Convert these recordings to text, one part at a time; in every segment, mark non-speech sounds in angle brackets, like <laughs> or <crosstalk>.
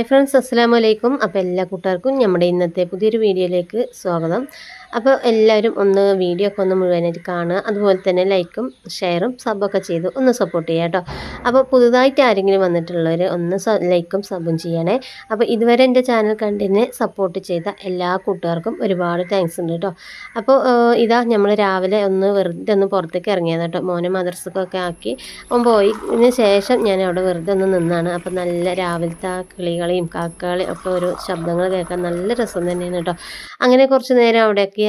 Hi friends അസ്സാം വലൈക്കും അപ്പോൾ എല്ലാ കൂട്ടുകാർക്കും നമ്മുടെ ഇന്നത്തെ പുതിയൊരു വീഡിയോയിലേക്ക് സ്വാഗതം. അപ്പോൾ എല്ലാവരും ഒന്ന് വീഡിയോ ഒക്കെ ഒന്ന് മുഴുവനായിട്ട് കാണുക. അതുപോലെ തന്നെ ലൈക്കും ഷെയറും സബൊക്കെ ചെയ്ത് ഒന്ന് സപ്പോർട്ട് ചെയ്യുക കേട്ടോ. അപ്പോൾ പുതുതായിട്ട് ആരെങ്കിലും വന്നിട്ടുള്ളവർ ഒന്ന് ലൈക്കും സബും ചെയ്യണേ. അപ്പോൾ ഇതുവരെ എന്റെ ചാനൽ കണ്ടിനെ സപ്പോർട്ട് ചെയ്ത എല്ലാ കൂട്ടുകാർക്കും ഒരുപാട് താങ്ക്സ് ഉണ്ട് കേട്ടോ. അപ്പോൾ ഇതാ നമ്മൾ രാവിലെ ഒന്ന് വെറുതെ ഒന്ന് പുറത്തേക്ക് ഇറങ്ങിയത് കേട്ടോ. മോനെ മദർസക്കൊക്കെ ആക്കി. അവൻ പോയതിന് ശേഷം ഞാൻ അവിടെ വെറുതെ ഒന്ന് നിന്നാണ്. അപ്പോൾ നല്ല രാവിലത്തെ കിളികളെയും കാക്കകളെയും ഒക്കെ ഓരോ ശബ്ദങ്ങൾ കേൾക്കാൻ നല്ല രസം തന്നെയാണ് കേട്ടോ. അങ്ങനെ കുറച്ച് നേരം അവിടെയൊക്കെ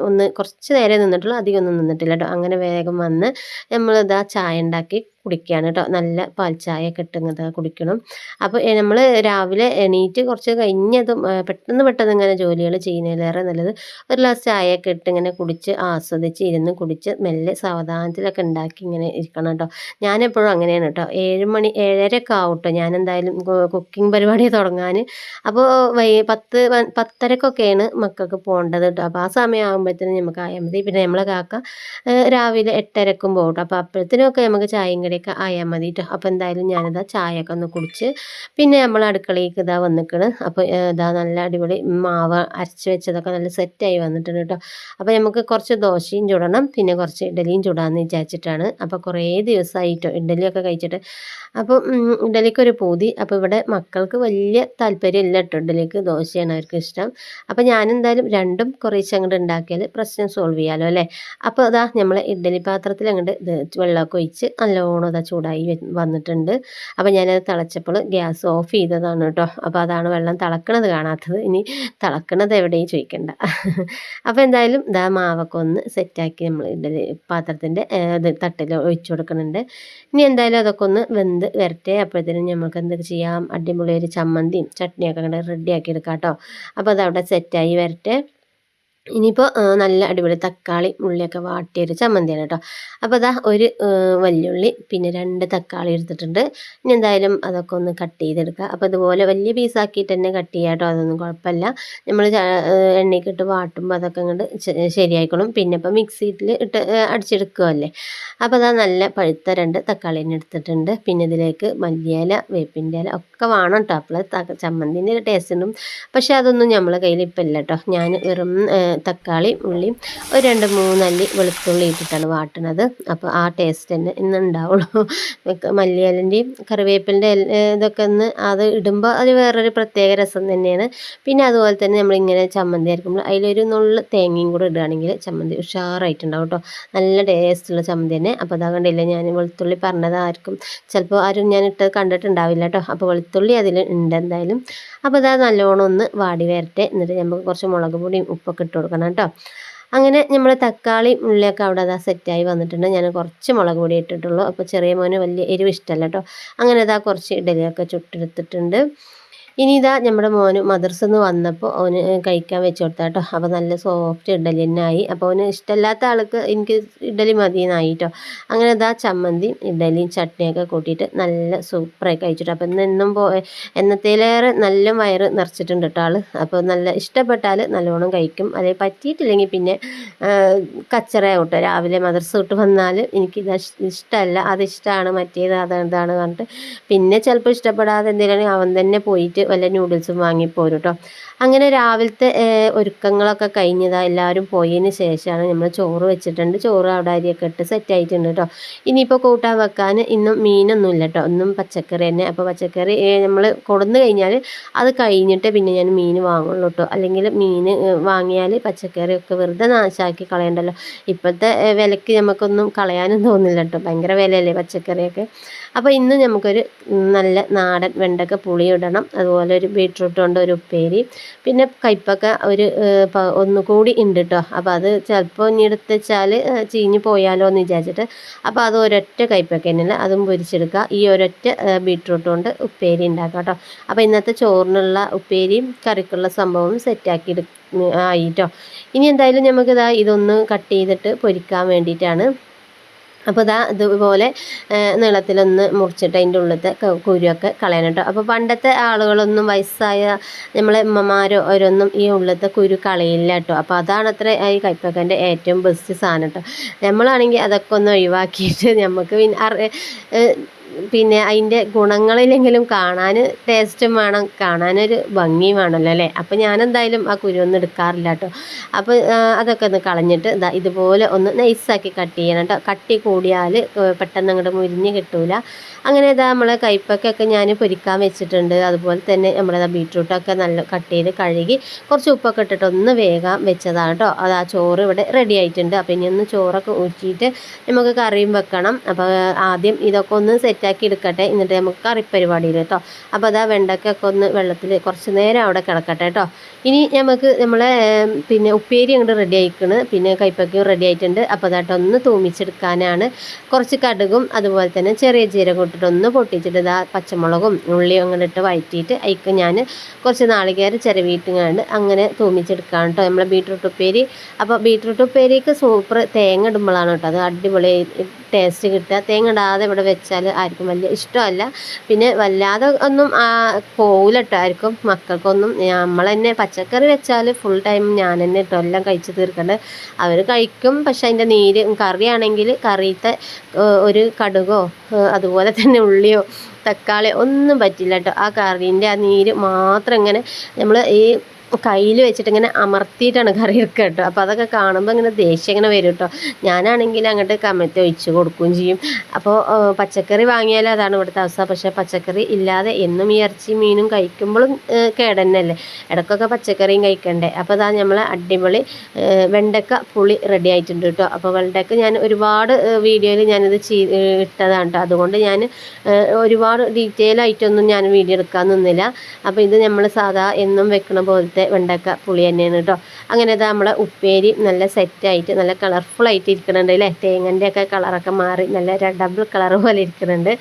ഒന്ന് കുറച്ച് നേരം നിന്നിട്ടുള്ളൂ. അധികമൊന്നും നിന്നിട്ടില്ല കേട്ടോ. അങ്ങനെ വേഗം വന്ന് നമ്മളിതാ ചായ ഉണ്ടാക്കി കുടിക്കുകയാണ് കേട്ടോ നല്ല പാൽ ചായ ഒക്കെ ഇട്ടുന്നത് കുടിക്കണം. അപ്പോൾ നമ്മൾ രാവിലെ എണീറ്റ് കുറച്ച് കഴിഞ്ഞതും പെട്ടെന്ന് പെട്ടെന്ന് ഇങ്ങനെ ജോലികൾ ചെയ്യുന്നതിലേറെ നല്ലത് ഒരു ഗ്ലാസ് ചായയൊക്കെ ഇട്ട് ഇങ്ങനെ കുടിച്ച് ആസ്വദിച്ച് ഇരുന്ന് കുടിച്ച് മെല്ലെ സാവധാനത്തിലൊക്കെ ഉണ്ടാക്കി ഇങ്ങനെ ഇരിക്കണം കേട്ടോ ഞാനെപ്പോഴും അങ്ങനെയാണ് കേട്ടോ ഏഴ് മണി ഏഴരയൊക്കെ ആവും കേട്ടോ ഞാൻ എന്തായാലും കുക്കിംഗ് പരിപാടി തുടങ്ങാൻ അപ്പോൾ വൈ പത്ത് പത്തരക്കൊക്കെയാണ് മക്കൾക്ക് പോകേണ്ടത് കേട്ടോ അപ്പോൾ ആ സമയം ആകുമ്പോഴത്തേനും നമുക്ക് ആയാൽ മതി. പിന്നെ നമ്മളെ കാക്ക രാവിലെ എട്ടരക്കും പോകും കേട്ടോ അപ്പോൾ അപ്പോഴത്തേനൊക്കെ നമുക്ക് ചായയും കടിയൊക്കെ ആയാൽ മതി കേട്ടോ അപ്പോൾ എന്തായാലും ഞാനിതാ ചായയൊക്കെ ഒന്ന് കുടിച്ച് പിന്നെ നമ്മൾ അടുക്കളയിലേക്ക് ഇതാ വന്നിക്കണ്. അപ്പോൾ ഇതാ നല്ല അടിപൊളി മാവ് അരച്ച് വെച്ചതൊക്കെ നല്ല സെറ്റായി വന്നിട്ടുണ്ട് കേട്ടോ. അപ്പോൾ നമുക്ക് കുറച്ച് ദോശയും ചുടണം പിന്നെ കുറച്ച് ഇഡലിയും ചുടാമെന്ന് വിചാരിച്ചിട്ടാണ്. അപ്പോൾ കുറേ ദിവസമായിട്ടോ ഇഡലിയൊക്കെ കഴിച്ചിട്ട്. അപ്പോൾ ഇഡലിക്കൊരു പൂതി. അപ്പോൾ ഇവിടെ മക്കൾക്ക് വലിയ താല്പര്യമില്ല കേട്ടോ ഇഡലിക്ക്. ദോശയാണ് അവർക്ക് ഇഷ്ടം. അപ്പോൾ ഞാനെന്തായാലും രണ്ടും കുറേശ്ശെ അങ്ങോട്ട് ഉണ്ടാക്കിയാൽ പ്രശ്നം സോൾവ് ചെയ്യാമല്ലോ അല്ലേ? അപ്പോൾ അതാ നമ്മൾ ഇഡലി പാത്രത്തിൽ അങ്ങോട്ട് വെള്ളമൊക്കെ ഒഴിച്ച് നല്ലോണം അതാ ചൂടായി വന്നിട്ടുണ്ട്. അപ്പോൾ ഞാനത് തിളച്ചപ്പോൾ ഗ്യാസ് ഓഫ് ചെയ്തതാണ് കേട്ടോ. അപ്പോൾ അതാണ് വെള്ളം തിളക്കണത് കാണാത്തത്. ഇനി തിളക്കണത് എവിടെയും ചോദിക്കണ്ട. <laughs> അപ്പോൾ എന്തായാലും ഇതാ മാവൊക്കെ ഒന്ന് സെറ്റാക്കി നമ്മൾ ഇഡലി പാത്രത്തിന്റെ ഇത് തട്ടിൽ ഒഴിച്ചു കൊടുക്കുന്നുണ്ട്. ഇനി എന്തായാലും അതൊക്കെ ഒന്ന് വെന്ത് വരട്ടെ. അപ്പോഴത്തേനും നമുക്ക് എന്തൊക്കെ ചെയ്യാം? അടിപൊളി ഒരു ചമ്മന്തിയും ചട്നിയൊക്കെ കണ്ട് റെഡിയാക്കി എടുക്കാം കേട്ടോ. അപ്പോൾ അതവിടെ സെറ്റായി വരട്ടെ. ഇനിയിപ്പോൾ നല്ല അടിപൊളി തക്കാളി ഉള്ളിയൊക്കെ വാട്ടിയൊരു ചമ്മന്തിയാണ് കേട്ടോ. അപ്പോൾ അതാ ഒരു വലിയുള്ളി പിന്നെ രണ്ട് തക്കാളി എടുത്തിട്ടുണ്ട്. ഇനി എന്തായാലും അതൊക്കെ ഒന്ന് കട്ട് ചെയ്തെടുക്കുക അപ്പോൾ ഇതുപോലെ വലിയ പീസാക്കിയിട്ട് തന്നെ കട്ട് ചെയ്യുക കേട്ടോ. അതൊന്നും കുഴപ്പമില്ല. നമ്മൾ എണ്ണയ്ക്ക് ഇട്ട് വാട്ടുമ്പോൾ അതൊക്കെ അങ്ങോട്ട് ശരിയായിക്കോളും. പിന്നെ ഇപ്പോൾ മിക്സിയിൽ ഇട്ട് അടിച്ചെടുക്കുമല്ലേ അപ്പോൾ അതാ നല്ല പഴുത്ത രണ്ട് തക്കാളി തന്നെ എടുത്തിട്ടുണ്ട്. പിന്നെ ഇതിലേക്ക് മല്ലിയില വേപ്പിന്റെ ഇല ഒക്കെ വേണം കേട്ടോ. അപ്പോൾ ചമ്മന്തിന്റെ ടേസ്റ്റ് ഉണ്ടും പക്ഷേ അതൊന്നും നമ്മളെ കയ്യിൽ ഇപ്പം ഇല്ല കേട്ടോ. ഞാൻ വെറും തക്കാളി ഉള്ളിയും ഒരു രണ്ട് മൂന്നല്ലി വെളുത്തുള്ളി ഇട്ടിട്ടാണ് വാട്ടണത് അപ്പോൾ ആ ടേസ്റ്റ് തന്നെ ഇന്ന് ഉണ്ടാവുള്ളൂ. <laughs> മല്ലിയിലന്റെയും കറിവേപ്പിന്റെ ഇതൊക്കെ ഒന്ന് അത് ഇടുമ്പോൾ അത് വേറൊരു പ്രത്യേക രസം തന്നെയാണ്. പിന്നെ അതുപോലെ തന്നെ നമ്മളിങ്ങനെ ചമ്മന്തി അരക്കുമ്പോൾ അതിലൊരു നുള്ളു തേങ്ങയും കൂടെ ഇടുകയാണെങ്കിൽ ചമ്മന്തി ഉഷാറായിട്ടുണ്ടാവും കേട്ടോ നല്ല ടേസ്റ്റുള്ള ചമ്മന്തി തന്നെ. അപ്പോൾ അതാ കണ്ടില്ല ഞാൻ വെളുത്തുള്ളി പറഞ്ഞത് ആർക്കും ചിലപ്പോൾ ആരും ഞാൻ ഇട്ടത് കണ്ടിട്ടുണ്ടാവില്ല കേട്ടോ അപ്പോൾ വെളുത്തുള്ളി അതിൽ ഉണ്ട് എന്തായാലും അപ്പോൾ അതാ നല്ലോണം ഒന്ന് വാടി വരട്ടെ. എന്നിട്ട് നമുക്ക് കുറച്ച് മുളക് പൊടിയും ഉപ്പൊക്കെ ഇട്ട് കൊടുക്കണം കേട്ടോ. അങ്ങനെ നമ്മൾ തക്കാളി ഉള്ളിയൊക്കെ അവിടെ അതാ സെറ്റായി വന്നിട്ടുണ്ട്. ഞാൻ കുറച്ച് മുളക് പൊടി ഇട്ടിട്ടുള്ളൂ. അപ്പോൾ ചെറിയ മോന് വലിയ എരിവ് ഇഷ്ടമല്ല കേട്ടോ. അങ്ങനെ അതാ കുറച്ച് ഇഡലിയൊക്കെ ചുട്ടെടുത്തിട്ടുണ്ട്. ഇനി ഇതാ നമ്മുടെ മോന് മദർസിൽ നിന്ന് വന്നപ്പോൾ അവന് കഴിക്കാൻ വെച്ച് കൊടുത്താ കേട്ടോ അപ്പോൾ നല്ല സോഫ്റ്റ് ഇഡലി തന്നെ ആയി അപ്പോൾ അവന് ഇഷ്ടമല്ലാത്ത ആൾക്ക് എനിക്ക് ഇഡലി മതി എന്നായി കേട്ടോ അങ്ങനെ ഇതാ ചമ്മന്തിയും ഇഡലിയും ചട്നിയൊക്കെ കൂട്ടിയിട്ട് നല്ല സൂപ്പറായി കഴിച്ചിട്ട്. അപ്പോൾ ഇന്ന് എന്നും പോ എന്നത്തേലേറെ നല്ല വയറ് നിറച്ചിട്ടുണ്ട് കേട്ടോ ആൾ അപ്പോൾ നല്ല ഇഷ്ടപ്പെട്ടാൽ നല്ലോണം കഴിക്കും. അതേ പറ്റിയിട്ടില്ലെങ്കിൽ പിന്നെ കച്ചറ കേട്ടോ രാവിലെ മദർസ് വിട്ട് വന്നാൽ എനിക്ക് ഇത് ഇഷ്ടമല്ല അത് ഇഷ്ടമാണ് മറ്റേത് അതാണ് പറഞ്ഞിട്ട്. പിന്നെ ചിലപ്പോൾ ഇഷ്ടപ്പെടാതെ എന്തെങ്കിലും അവൻ തന്നെ പോയിട്ട് വല്ല നൂഡിൽസും വാങ്ങിപ്പോരും കേട്ടോ അങ്ങനെ രാവിലത്തെ ഒരുക്കങ്ങളൊക്കെ കഴിഞ്ഞതാ എല്ലാവരും പോയതിന് ശേഷമാണ് നമ്മൾ ചോറ് വെച്ചിട്ടുണ്ട്. ചോറ് അവിടെ അരിയൊക്കെ ഇട്ട് സെറ്റ് ആയിട്ടുണ്ട് കേട്ടോ ഇനിയിപ്പോൾ കൂട്ടാൻ വെക്കാൻ ഇന്നും മീനൊന്നും ഇല്ല കേട്ടോ ഒന്നും പച്ചക്കറി തന്നെ. അപ്പോൾ പച്ചക്കറി നമ്മൾ കൊടുന്നു കഴിഞ്ഞാൽ അത് കഴിഞ്ഞിട്ട് പിന്നെ ഞാൻ മീൻ വാങ്ങുള്ളൂ കേട്ടോ അല്ലെങ്കിൽ മീൻ വാങ്ങിയാൽ പച്ചക്കറിയൊക്കെ വെറുതെ നാശാക്കി കളയണ്ടല്ലോ. ഇപ്പോഴത്തെ വിലക്ക് നമുക്കൊന്നും കളയാനും തോന്നില്ല കേട്ടോ ഭയങ്കര വിലയല്ലേ പച്ചക്കറിയൊക്കെ. അപ്പോൾ ഇന്ന് നമുക്കൊരു നല്ല നാടൻ വെണ്ടക്ക പുളി ഇടണം അതുപോലെ ഒരു ബീട്രൂട്ട് കൊണ്ട് ഒരു ഉപ്പേരി. പിന്നെ കയ്പ്പൊക്കെ ഒരു ഒന്നുകൂടി ഉണ്ട് കേട്ടോ അപ്പോൾ അത് ചിലപ്പോൾ ഇനി എടുത്ത് വെച്ചാൽ ചീഞ്ഞ് പോയാലോ എന്ന് വിചാരിച്ചിട്ട്. അപ്പോൾ അത് ഒരൊറ്റ കയ്പ്പൊക്കെ തന്നെയല്ല. അതും പൊരിച്ചെടുക്കുക. ഈ ഒരൊറ്റ ബീട്രൂട്ട് കൊണ്ട് ഉപ്പേരി ഉണ്ടാക്കാം കേട്ടോ അപ്പോൾ ഇന്നത്തെ ചോറിനുള്ള ഉപ്പേരിയും കറിക്കുള്ള സംഭവം സെറ്റാക്കി എടു ആയിട്ടോ. ഇനി എന്തായാലും നമുക്കിതാ ഇതൊന്ന് കട്ട് ചെയ്തിട്ട് പൊരിക്കാൻ വേണ്ടിയിട്ടാണ് അപ്പോൾ ഇതാ ഇതുപോലെ നീളത്തിലൊന്ന് മുറിച്ചിട്ട് അതിന്റെ ഉള്ളത്തെ കുരുവൊക്കെ കളയണം കേട്ടോ അപ്പോൾ പണ്ടത്തെ ആളുകളൊന്നും വയസ്സായ നമ്മളെ അമ്മമാരോ അവരൊന്നും ഈ ഉള്ളത്തെ കുരു കളയില്ല കേട്ടോ അപ്പോൾ അതാണ് അത്ര ഈ കൈപ്പക്കന്റെ ഏറ്റവും ബെസ്റ്റ് സാധനം കേട്ടോ നമ്മളാണെങ്കിൽ അതൊക്കെ ഒന്ന് ഒഴിവാക്കിയിട്ട് <laughs> നമുക്ക് പിന്നെ പിന്നെ അതിന്റെ ഗുണങ്ങളില്ലെങ്കിലും കാണാൻ ടേസ്റ്റും വേണം കാണാനൊരു ഭംഗിയും വേണമല്ലോ അല്ലേ? അപ്പോൾ ഞാനെന്തായാലും ആ കുരുവൊന്നും എടുക്കാറില്ല കേട്ടോ അപ്പോൾ അതൊക്കെ ഒന്ന് കളഞ്ഞിട്ട് ഇതാ ഇതുപോലെ ഒന്ന് നൈസാക്കി കട്ട് ചെയ്യണം കേട്ടോ കട്ടി കൂടിയാൽ പെട്ടെന്ന് അങ്ങോട്ട് മുരിഞ്ഞ് കിട്ടൂല. അങ്ങനെ ഇതാ നമ്മളെ കൈപ്പക്കൊക്കെ ഞാൻ പൊരിക്കാൻ വെച്ചിട്ടുണ്ട്. അതുപോലെ തന്നെ നമ്മുടെ ബീട്രൂട്ടൊക്കെ നല്ല കട്ട് ചെയ്ത് കഴുകി കുറച്ച് ഉപ്പൊക്കെ ഇട്ടിട്ട് ഒന്ന് വേഗം വെച്ചതാണ് കേട്ടോ അത് ആ ചോറ് ഇവിടെ റെഡി ആയിട്ടുണ്ട്. അപ്പോൾ ഇനി ഒന്ന് ചോറൊക്കെ ഊറ്റിയിട്ട് നമുക്ക് കറിയും വെക്കണം. അപ്പോൾ ആദ്യം ഇതൊക്കെ ഒന്ന് സെറ്റാക്കി എടുക്കട്ടെ. എന്നിട്ട് നമുക്ക് കറി പരിപാടി കേട്ടോ. അപ്പോൾ അതാ വെണ്ടക്കൊക്കെ ഒന്ന് വെള്ളത്തിൽ കുറച്ച് നേരം അവിടെ കിടക്കട്ടെ കേട്ടോ. ഇനി നമുക്ക് നമ്മളെ പിന്നെ ഉപ്പേരി അങ്ങോട്ട് റെഡി ആയിക്കണ്. പിന്നെ കൈപ്പക്കയും റെഡി ആയിട്ടുണ്ട്. അപ്പോൾ അതായിട്ട് ഒന്ന് തൂമിച്ചെടുക്കാനാണ്. കുറച്ച് കടുകും അതുപോലെ തന്നെ ചെറിയ ജീരകം ഇട്ടിട്ട് ഒന്ന് പൊട്ടിച്ചിട്ട് ഇതാ പച്ചമുളകും ഉള്ളിയും അങ്ങനെ ഇട്ട് വഴറ്റിയിട്ട് അതിക്ക് ഞാൻ കുറച്ച് നാളികേരം ചിരവിയിട്ടുങ്ങാണ്ട് അങ്ങനെ തൂമിച്ചെടുക്കുകയാണ് കേട്ടോ നമ്മളെ ബീട്രൂട്ട് ഉപ്പേരി. അപ്പോൾ ബീട്രൂട്ട് ഉപ്പേരിക്ക് സൂപ്പർ തേങ്ങ ഇടുമ്പോഴാണ് കേട്ടോ. അത് അടിപൊളി ടേസ്റ്റ് കിട്ടുക. തേങ്ങ ഇടാതെ ഇവിടെ വെച്ചാൽ വലിയ ഇഷ്ടമല്ല. പിന്നെ വല്ലാതെ ഒന്നും പോകില്ല കേട്ടോ ആർക്കും. മക്കൾക്കൊന്നും നമ്മൾ തന്നെ പച്ചക്കറി വെച്ചാൽ ഫുൾ ടൈം ഞാൻ തന്നെ കേട്ടോ എല്ലാം കഴിച്ച് തീർക്കേണ്ടത് അവർ കഴിക്കും പക്ഷെ അതിന്റെ നീര് കറിയാണെങ്കിൽ കറിയത്തെ ഒരു കടുകോ അതുപോലെ തന്നെ ഉള്ളിയോ തക്കാളി ഒന്നും പറ്റില്ല കേട്ടോ ആ കറീന്റെ ആ നീര് മാത്രം ഇങ്ങനെ നമ്മൾ ഈ കയ്യിൽ വെച്ചിട്ട് ഇങ്ങനെ അമർത്തിയിട്ടാണ് കറി വെക്കുക കേട്ടോ. അപ്പോൾ അതൊക്കെ കാണുമ്പോൾ ഇങ്ങനെ ദേഷ്യം ഇങ്ങനെ വരും കേട്ടോ. ഞാനാണെങ്കിൽ അങ്ങോട്ട് കമത്തി ഒഴിച്ച് കൊടുക്കുകയും ചെയ്യും. അപ്പോൾ പച്ചക്കറി വാങ്ങിയാലേ അതാണ് ഇവിടുത്തെ അവസ്ഥ. പക്ഷേ പച്ചക്കറി ഇല്ലാതെ എന്നും ഈ ഇറച്ചി മീനും കഴിക്കുമ്പോഴും കേടന്നല്ലേ? ഇടയ്ക്കൊക്കെ പച്ചക്കറിയും കഴിക്കണ്ടേ? അപ്പോൾ അതാ നമ്മൾ അടിപൊളി വെണ്ടക്ക പുളി റെഡി ആയിട്ടുണ്ട് കേട്ടോ. അപ്പോൾ വെണ്ടക്ക ഞാൻ ഒരുപാട് വീഡിയോയിൽ ഞാനിത് ചെയ് ഇട്ടതാണ് കേട്ടോ. അതുകൊണ്ട് ഞാൻ ഒരുപാട് ഡീറ്റെയിൽ ആയിട്ടൊന്നും ഞാൻ വീഡിയോ എടുക്കാൻ നിന്നില്ല. അപ്പോൾ ഇത് നമ്മൾ സാധാ എന്നും വെക്കണ പോലത്തെ വെണ്ടക്ക പുളി തന്നെയാണ് കേട്ടോ അങ്ങനെ ഇതാ നമ്മളെ ഉപ്പേരി നല്ല സെറ്റായിട്ട് നല്ല കളർഫുള്ളായിട്ട് ഇരിക്കുന്നുണ്ട് അല്ലേ തേങ്ങന്റെ കളറൊക്കെ മാറി നല്ല ഡബിൾ കളർ പോലെ ഇരിക്കുന്നുണ്ട്.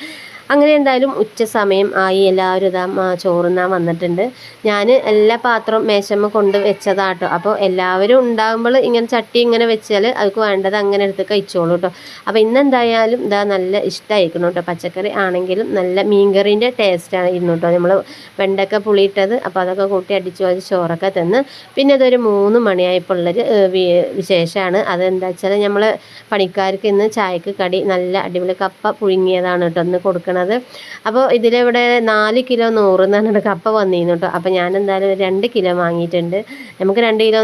അങ്ങനെ എന്തായാലും ഉച്ച സമയം ആയി. എല്ലാവരും ഇതാ ചോറുന്നാൻ വന്നിട്ടുണ്ട്. ഞാൻ എല്ലാ പാത്രവും മേശമ്മ കൊണ്ട് വെച്ചതാട്ടോ. അപ്പോൾ എല്ലാവരും ഉണ്ടാകുമ്പോൾ ഇങ്ങനെ ചട്ടി ഇങ്ങനെ വെച്ചാൽ അവർക്ക് വേണ്ടത് അങ്ങനെ എടുത്ത് കഴിച്ചോളൂ കേട്ടോ അപ്പോൾ ഇന്നെന്തായാലും ഇതാ നല്ല ഇഷ്ടമായിരിക്കണം കേട്ടോ പച്ചക്കറി ആണെങ്കിലും നല്ല മീൻകറീന്റെ ടേസ്റ്റാണ് ഇരുന്നു കേട്ടോ നമ്മൾ വെണ്ടക്ക പുളിയിട്ടത് അപ്പോൾ അതൊക്കെ കൂട്ടി അടിച്ചു വെച്ച് ചോറൊക്കെ തന്ന്. പിന്നെ ഇതൊരു മൂന്ന് മണിയായപ്പോൾ ഉള്ളൊരു വിശേഷമാണ് അതെന്താ വെച്ചാൽ നമ്മൾ പണിക്കാർക്ക് ഇന്ന് ചായക്ക് കടി നല്ല അടിപൊളി കപ്പ പുഴുങ്ങിയതാണ് കേട്ടോ ഒന്ന് കൊടുക്കുന്നത് പറയുന്നത് അപ്പോൾ ഇതിലിവിടെ നാല് കിലോ നൂറ് എന്ന് പറഞ്ഞിട്ട് കപ്പ വന്നിരുന്നു കേട്ടോ. അപ്പോൾ ഞാൻ എന്തായാലും രണ്ട് കിലോ വാങ്ങിയിട്ടുണ്ട്. നമുക്ക് രണ്ട് കിലോ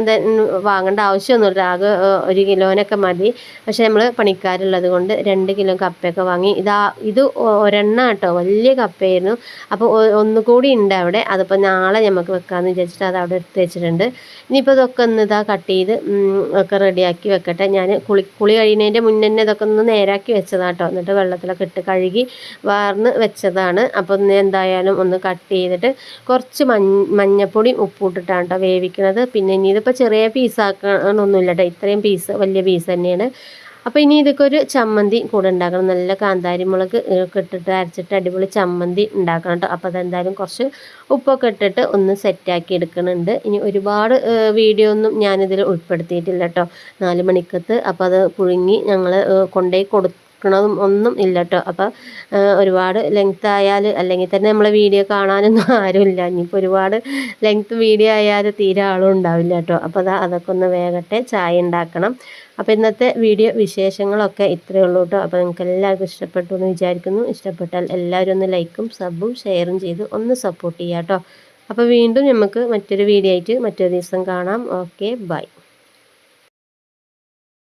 വാങ്ങേണ്ട ആവശ്യമൊന്നുമില്ല. ആകെ ഒരു കിലോനൊക്കെ മതി. പക്ഷേ നമ്മൾ പണിക്കാരുള്ളത് കൊണ്ട് രണ്ട് കിലോ കപ്പയൊക്കെ വാങ്ങി. ഇതാ ഇത് ഒരെണ്ണ കേട്ടോ. വലിയ കപ്പയായിരുന്നു. അപ്പോൾ ഒന്നുകൂടി ഉണ്ട് അവിടെ. അതിപ്പോൾ നാളെ നമുക്ക് വെക്കാമെന്ന് വിചാരിച്ചിട്ട് അത് അവിടെ എടുത്ത് വെച്ചിട്ടുണ്ട്. ഇനിയിപ്പോൾ ഇതൊക്കെ ഒന്ന് ഇതാ കട്ട് ചെയ്ത് ഒക്കെ റെഡിയാക്കി വെക്കട്ടെ. ഞാൻ കുളി കുളി കഴിയുന്നതിന്റെ മുന്നേ ഇതൊക്കെ ഒന്ന് നേരാക്കി വെച്ചതാട്ടോ എന്നിട്ട് വെള്ളത്തിലൊക്കെ ഇട്ട് കഴുകി വാർന്ന് വെച്ചതാണ്. അപ്പോൾ ഒന്ന് എന്തായാലും ഒന്ന് കട്ട് ചെയ്തിട്ട് കുറച്ച് മഞ്ഞ മഞ്ഞപ്പൊടി ഉപ്പിട്ടിട്ടാണ് കേട്ടോ വേവിക്കുന്നത്. പിന്നെ ഇനി ഇതിപ്പോൾ ചെറിയ പീസാക്കണമൊന്നുമില്ല കേട്ടോ ഇത്രയും പീസ് വലിയ പീസ് തന്നെയാണ്. അപ്പോൾ ഇനി ഇതൊക്കെ ഒരു ചമ്മന്തി കൂടെ ഉണ്ടാക്കണം. നല്ല കാന്താരി മുളക് ഒക്കെ ഇട്ടിട്ട് അരച്ചിട്ട് അടിപൊളി ചമ്മന്തി ഉണ്ടാക്കണം കേട്ടോ അപ്പോൾ അതെന്തായാലും കുറച്ച് ഉപ്പൊക്കെ ഇട്ടിട്ട് ഒന്ന് സെറ്റാക്കി എടുക്കുന്നുണ്ട് ഇനി ഒരുപാട് വീഡിയോ ഒന്നും ഞാനിതിൽ ഉൾപ്പെടുത്തിയിട്ടില്ല കേട്ടോ നാല് മണിക്കത്ത്. അപ്പോൾ അത് പുഴുങ്ങി ഞങ്ങൾ കൊണ്ടുപോയി കൊടുത്തു വെക്കണതും ഒന്നും ഇല്ല കേട്ടോ അപ്പം ഒരുപാട് ലെങ്ത് ആയാൽ അല്ലെങ്കിൽ തന്നെ നമ്മളെ വീഡിയോ കാണാനൊന്നും <laughs> ആരുമില്ല. ഇനിയിപ്പോൾ ഒരുപാട് ലെങ്ത് വീഡിയോ ആയാൽ തീരെ ആളും ഉണ്ടാവില്ല കേട്ടോ അപ്പോൾ അതാ അതൊക്കെ ഒന്ന് വേഗട്ടെ ചായ ഉണ്ടാക്കണം. അപ്പോൾ ഇന്നത്തെ വീഡിയോ വിശേഷങ്ങളൊക്കെ ഇത്രയേ ഉള്ളൂ കേട്ടോ അപ്പോൾ നിങ്ങൾക്ക് എല്ലാവർക്കും ഇഷ്ടപ്പെട്ടു എന്ന് വിചാരിക്കുന്നു. ഇഷ്ടപ്പെട്ടാൽ എല്ലാവരും ഒന്ന് ലൈക്കും സബും ഷെയറും ചെയ്ത് ഒന്ന് സപ്പോർട്ട് ചെയ്യാം കേട്ടോ അപ്പോൾ വീണ്ടും നമുക്ക് മറ്റൊരു വീഡിയോ ആയിട്ട് മറ്റൊരു ദിവസം കാണാം. Okay bye